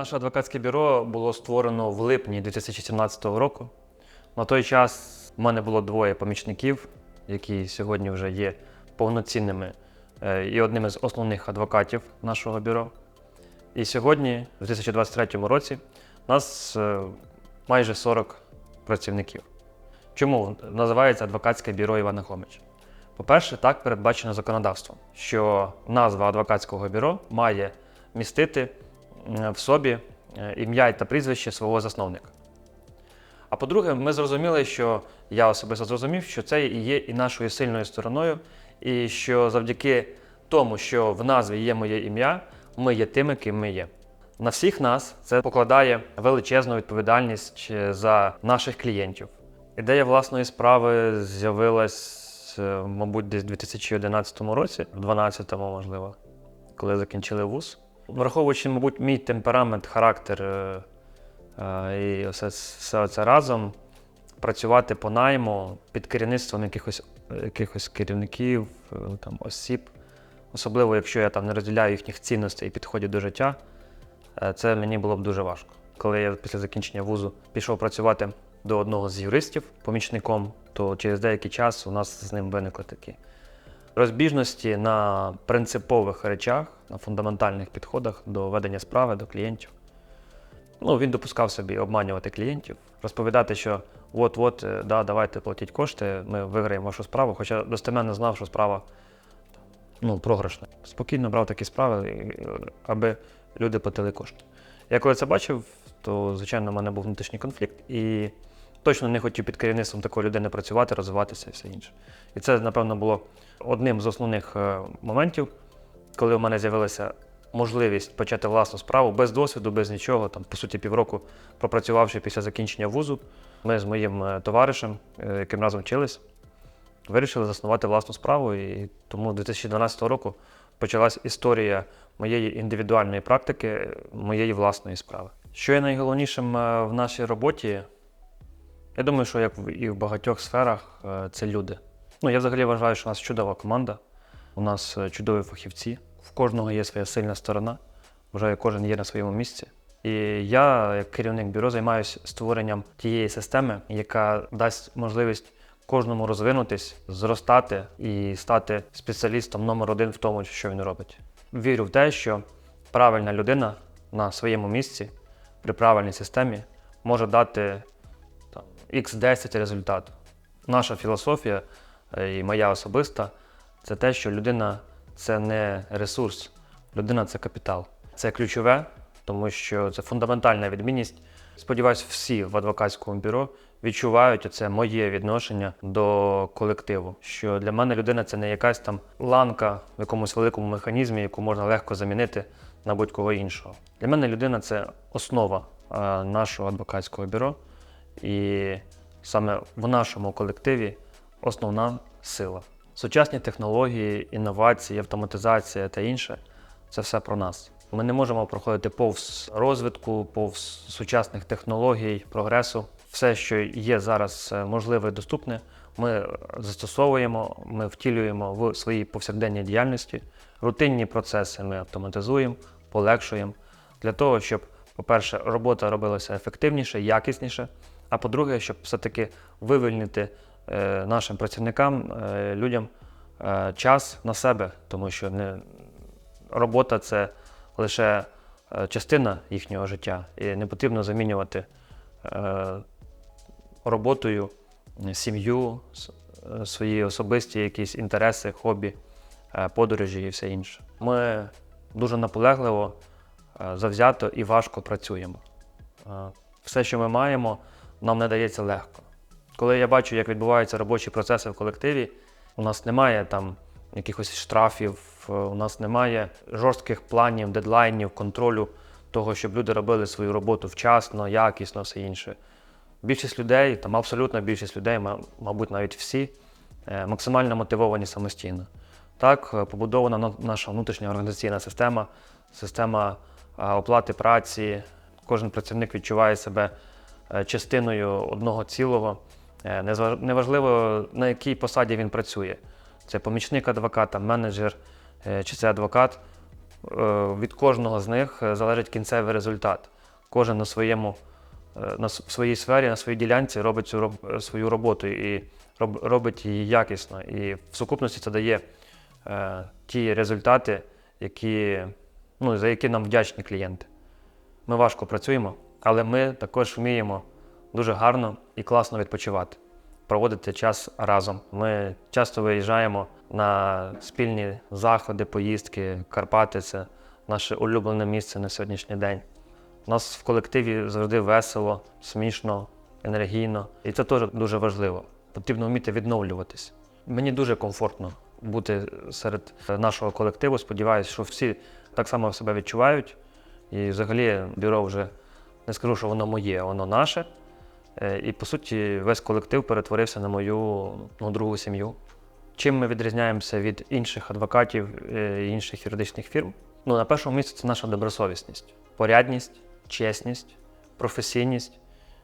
Наше адвокатське бюро було створено в липні 2017 року. На той час в мене було двоє помічників, які сьогодні вже є повноцінними е, і одними з основних адвокатів нашого бюро. І сьогодні, в 2023 році, нас е, майже 40 працівників. Чому називається адвокатське бюро Івана Хомича? По-перше, так передбачено законодавством, що назва адвокатського бюро має містити в собі е, ім'я та прізвище свого засновника. А по-друге, ми зрозуміли, що я особисто зрозумів, що це і є і нашою сильною стороною, і що завдяки тому, що в назві є моє ім'я, ми є тими, ким ми є. На всіх нас це покладає величезну відповідальність е, за наших клієнтів. Ідея власної справи з'явилась, е, мабуть, десь у 2011 році, в 2012, можливо, коли закінчили вуз. Враховуючи, мабуть, мій темперамент, характер е, е, і все, все це разом, працювати по найму під керівництвом якихось, якихось керівників, е, там, осіб, особливо якщо я там не розділяю їхніх цінностей і підходів до життя, це мені було б дуже важко. Коли я після закінчення вузу пішов працювати до одного з юристів помічником, то через деякий час у нас з ним виникли такі розбіжності на принципових речах, на фундаментальних підходах до ведення справи, до клієнтів. Ну, він допускав собі обманювати клієнтів, розповідати, що от-от, е, да, давайте платіть кошти, ми виграємо вашу справу, хоча достеменно знав, що справа ну, програшна. Спокійно брав такі справи, е, аби люди платили кошти. Я коли це бачив, то, звичайно, в мене був внутрішній конфлікт і точно не хотів під керівництвом такої людини працювати, розвиватися і все інше. І це, напевно, було одним з основних е, моментів, коли в мене з'явилася можливість почати власну справу без досвіду, без нічого, там, по суті, півроку пропрацювавши після закінчення вузу. Ми з моїм е, товаришем, е, яким разом вчились, вирішили заснувати власну справу. І тому 2012 року почалась історія моєї індивідуальної практики, моєї власної справи. Що є найголовнішим в нашій роботі? Я думаю, що як і в багатьох сферах, е, це люди. Ну, я взагалі вважаю, що у нас чудова команда, у нас е, чудові фахівці, в кожного є своя сильна сторона. Вважаю, кожен є на своєму місці. І я, як керівник бюро, займаюся створенням тієї системи, яка дасть можливість кожному розвинутись, зростати і стати спеціалістом номер один в тому, що він робить. Вірю в те, що правильна людина на своєму місці при правильній системі може дати X10 результату. Наша філософія е, і моя особиста це те, що людина це не ресурс, людина це капітал. Це ключове, тому що це фундаментальна відмінність. Сподіваюсь, всі в адвокатському бюро відчувають оце моє відношення до колективу. Що для мене людина це не якась там ланка в якомусь великому механізмі, яку можна легко замінити на будь-кого іншого. Для мене людина це основа е, нашого адвокатського бюро. І саме в нашому колективі основна сила. Сучасні технології, інновації, автоматизація та інше це все про нас. Ми не можемо проходити повз розвитку, повз сучасних технологій, прогресу. Все, що є зараз е, можливе і доступне, ми застосовуємо, ми втілюємо в своїй повсякденній діяльності. Рутинні процеси ми автоматизуємо, полегшуємо для того, щоб, по-перше, робота робилася ефективніше, якісніше. А по-друге, щоб все-таки вивільнити е, нашим працівникам, е, людям е, час на себе, тому що не, робота це лише частина їхнього життя, і не потрібно замінювати роботою сім'ю, свої особисті якісь інтереси, хобі, подорожі і все інше. Ми дуже наполегливо, завзято і важко працюємо. Все, що ми маємо, нам не дається легко. Коли я бачу, як відбуваються робочі процеси в колективі, у нас немає там якихось штрафів, е, у нас немає жорстких планів, дедлайнів, контролю того, щоб люди робили свою роботу вчасно, якісно, все інше. Більшість людей, там абсолютна більшість людей, мабуть, навіть всі, е, максимально мотивовані самостійно. Так, е, побудована наша внутрішня організаційна система, система оплати праці. Кожен працівник відчуває себе частиною одного цілого. Е, Неважливо, на якій посаді він працює. Це помічник адвоката, менеджер е, чи це адвокат. від кожного з них е, залежить кінцевий результат. Кожен на своєму е, на своїй сфері, на своїй ділянці робить цю е, свою роботу і робить її якісно. І в сукупності це дає е, ті результати, які, ну, за які нам вдячні клієнти. Ми важко працюємо, але ми також вміємо дуже гарно і класно відпочивати, проводити час разом. Ми часто виїжджаємо на спільні заходи, поїздки. Карпати це наше улюблене місце на сьогоднішній день. У нас в колективі завжди весело, смішно, енергійно. І це теж дуже важливо. Потрібно вміти відновлюватись. Мені дуже комфортно бути серед нашого колективу. Сподіваюся, що всі так само себе відчувають. І взагалі бюро вже не скажу, що воно моє, воно наше. Е, І по суті, весь колектив перетворився на мою ну, другу сім'ю. Чим ми відрізняємося від інших адвокатів е, і інших юридичних фірм? Ну, на першому місці це наша добросовісність, порядність, чесність, професійність.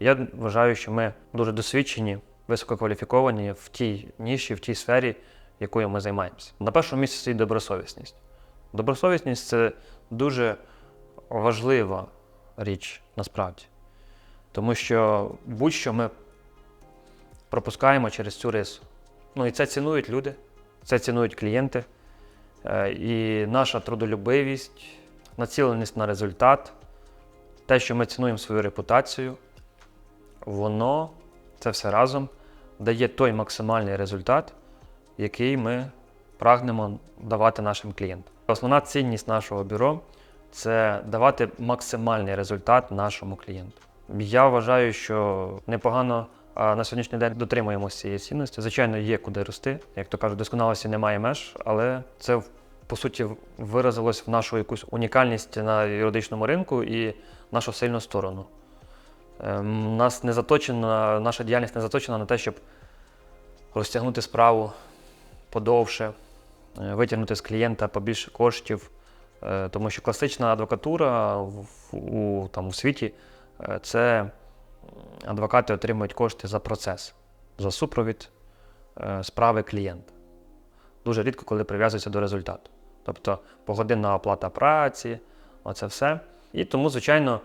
Я вважаю, що ми дуже досвідчені, висококваліфіковані в тій ніші, в тій сфері, якою ми займаємося. На першому місці стоїть добросовісність. Добросовісність це дуже важлива річ насправді. Тому що будь-що ми пропускаємо через цю рису. Ну і це цінують люди, це цінують клієнти. Е, І наша трудолюбивість, націленість на результат, те, що ми цінуємо свою репутацію, воно це все разом дає той максимальний результат, який ми прагнемо давати нашим клієнтам. Основна цінність нашого бюро це давати максимальний результат нашому клієнту. Я вважаю, що непогано на сьогоднішній день дотримуємося цієї цінності. Звичайно, є куди рости. Як то кажуть, досконалості немає меж, але це по суті виразилось в нашу якусь унікальність на юридичному ринку і нашу сильну сторону. Ем, Нас не заточена, наша діяльність не заточена на те, щоб розтягнути справу подовше, е, витягнути з клієнта побільше коштів. Е, Тому що класична адвокатура в, у, там, у світі е, це адвокати отримують кошти за процес, за супровід е, справи клієнта. Дуже рідко, коли прив'язується до результату. Тобто погодинна оплата праці, оце все. І тому, звичайно,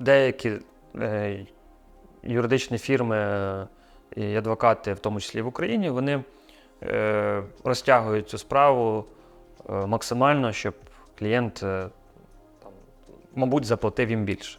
деякі юридичні фірми і адвокати, в тому числі в Україні, вони розтягують цю справу максимально, щоб клієнт, е, там, мабуть, заплатив їм більше.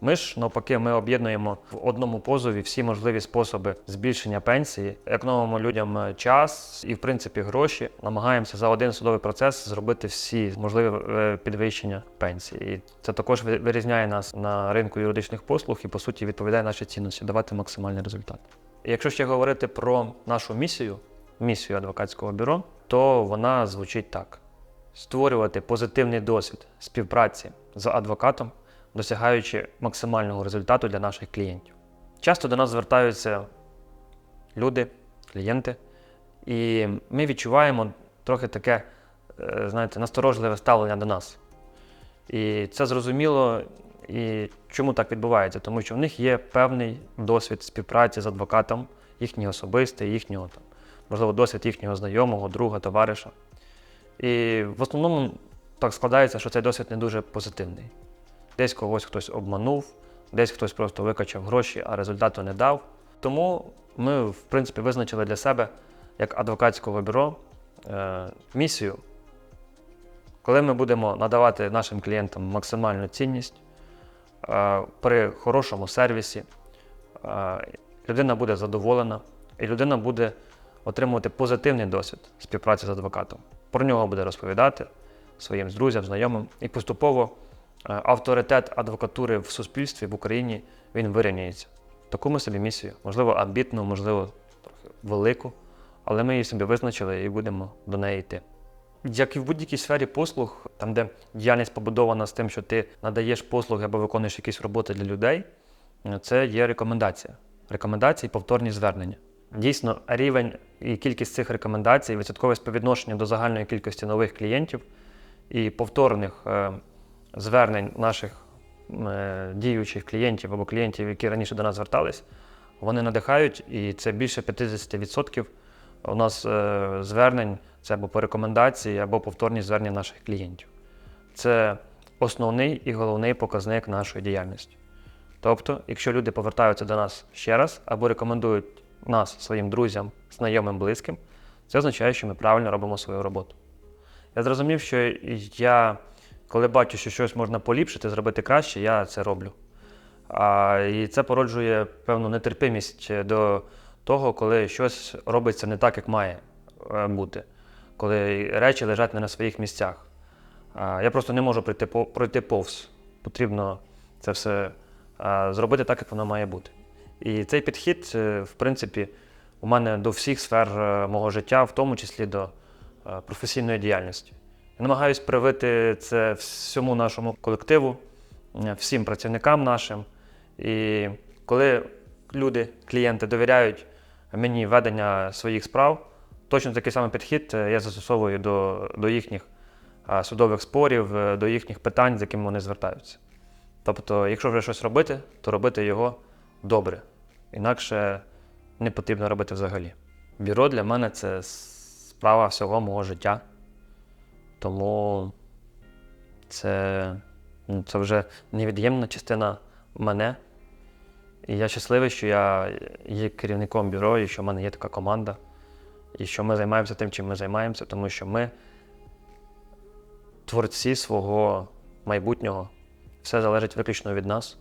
Ми ж навпаки, ми об'єднуємо в одному позові всі можливі способи збільшення пенсії, економимо людям е, час і, в принципі, гроші. Намагаємося за один судовий процес зробити всі можливі е, підвищення пенсії. І це також вирізняє нас на ринку юридичних послуг і, по суті, відповідає нашій цінності давати максимальний результат. Якщо ще говорити про нашу місію, місію адвокатського бюро, то вона звучить так: створювати позитивний досвід співпраці з адвокатом, досягаючи максимального результату для наших клієнтів. Часто до нас звертаються люди, клієнти, і ми відчуваємо трохи таке, е, знаєте, насторожливе ставлення до нас. І це зрозуміло. І чому так відбувається? Тому що в них є певний досвід співпраці з адвокатом, їхній особистий, їхнього там, можливо, досвід їхнього знайомого, друга, товариша. І в основному так складається, що цей досвід не дуже позитивний. Десь когось хтось обманув, десь хтось просто викачав гроші, а результату не дав. Тому ми, в принципі, визначили для себе як адвокатського бюро е, місію, коли ми будемо надавати нашим клієнтам максимальну цінність е, при хорошому сервісі, е, людина буде задоволена, і людина буде отримувати позитивний досвід співпраці з адвокатом. Про нього буде розповідати своїм друзям, знайомим, і поступово е, авторитет адвокатури в суспільстві в Україні він вирівняється. Таку ми собі місію, можливо, амбітну, можливо, трохи велику, але ми її собі визначили і будемо до неї йти. Як і в будь-якій сфері послуг, там, де діяльність побудована з тим, що ти надаєш послуги або виконуєш якісь роботи для людей, це є рекомендація. Рекомендації, повторні звернення. Дійсно, рівень і кількість цих рекомендацій, відсоткове співвідношення до загальної кількості нових клієнтів і повторних е, звернень наших е, діючих клієнтів або клієнтів, які раніше до нас звертались, вони надихають, і це більше 50% у нас е, звернень це або по рекомендації, або повторні звернення наших клієнтів. Це основний і головний показник нашої діяльності. Тобто, якщо люди повертаються до нас ще раз або рекомендують нас своїм друзям, знайомим, близьким, це означає, що ми правильно робимо свою роботу. Я зрозумів, що я, коли бачу, що щось можна поліпшити, зробити краще, я це роблю. А, і це породжує певну нетерпимість до того, коли щось робиться не так, як має е, бути, коли речі лежать не на своїх місцях. А, я просто не можу пройти, пройти повз. Потрібно це все зробити так, як воно має бути. І цей підхід, е, в принципі, у мене до всіх сфер е, мого життя, в тому числі до е, професійної діяльності. Я намагаюся привити це всьому нашому колективу, всім працівникам нашим. І коли люди, клієнти довіряють мені ведення своїх справ, точно такий самий підхід я застосовую до, до їхніх судових спорів, до їхніх питань, з якими вони звертаються. Тобто, якщо вже щось робити, то робити його добре. Інакше не потрібно робити взагалі. Бюро для мене це справа всього мого життя. Тому це, ну, це вже невід'ємна частина мене. І я щасливий, що я є керівником бюро, і що в мене є така команда, і що ми займаємося тим, чим ми займаємося, тому що ми творці свого майбутнього. Все залежить виключно від нас.